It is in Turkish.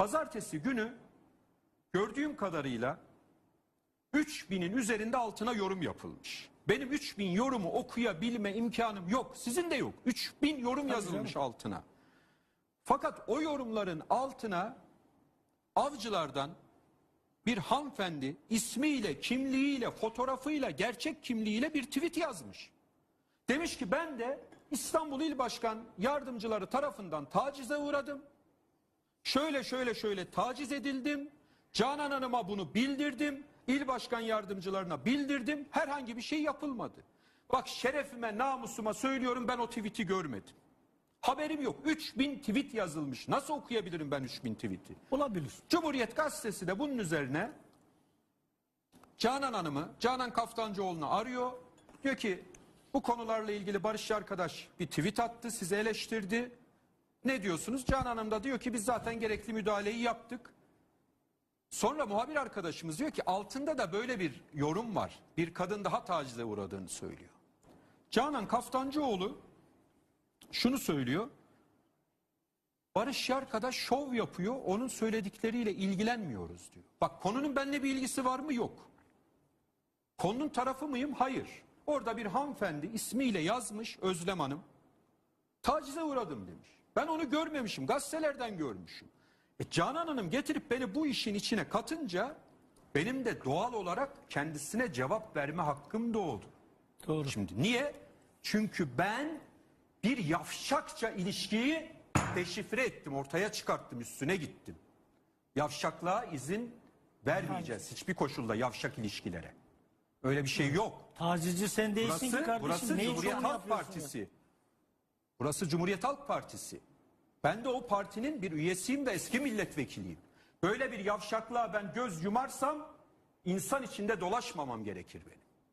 Pazartesi günü gördüğüm kadarıyla 3000'in üzerinde altına yorum yapılmış. Benim 3000 yorumu okuyabilme imkanım yok. Sizin de yok. 3000 yorum yazılmış altına. Fakat o yorumların altına avcılardan bir hanımefendi ismiyle, kimliğiyle, fotoğrafıyla, gerçek kimliğiyle bir tweet yazmış. Demiş ki ben de İstanbul İl Başkan yardımcıları tarafından tacize uğradım. Şöyle şöyle şöyle taciz edildim. Canan Hanım'a bunu bildirdim. İl başkan yardımcılarına bildirdim. Herhangi bir şey yapılmadı. Bak şerefime, namusuma söylüyorum ben o tweet'i görmedim. Haberim yok. 3000 tweet yazılmış. Nasıl okuyabilirim ben 3000 tweet'i? Olabilir. Cumhuriyet Gazetesi de bunun üzerine Canan Hanım'ı, Canan Kaftancıoğlu'nu arıyor. Diyor ki bu konularla ilgili Barış arkadaş bir tweet attı, sizi eleştirdi. Ne diyorsunuz? Canan Hanım da diyor ki biz zaten gerekli müdahaleyi yaptık. Sonra muhabir arkadaşımız diyor ki altında da böyle bir yorum var. Bir kadın daha tacize uğradığını söylüyor. Canan Kaftancıoğlu şunu söylüyor. Barış arkadaş şov yapıyor. Onun söyledikleriyle ilgilenmiyoruz diyor. Bak konunun benimle bir ilgisi var mı? Yok. Konunun tarafı mıyım? Hayır. Orada bir hanımefendi ismiyle yazmış Özlem Hanım. Tacize uğradım demiş. Ben onu görmemişim. Gazetelerden görmüşüm. E Canan Hanım getirip beni bu işin içine katınca benim de doğal olarak kendisine cevap verme hakkım doğdu. Doğru. Şimdi niye? Çünkü ben bir yavşakça ilişkiyi deşifre ettim, ortaya çıkarttım, üstüne gittim. Yavşaklığa izin vermeyeceğiz hiçbir koşulda yavşak ilişkilere. Öyle bir şey yok. Tacizci sen değilsin ki Burası, kardeşim. burası Cumhuriyet Halk yapıyorsun ya? Burası Cumhuriyet Halk Partisi. Ben de o partinin bir üyesiyim ve eski milletvekiliyim. Böyle bir yavşaklığa ben göz yumarsam insan içinde dolaşmamam gerekir benim.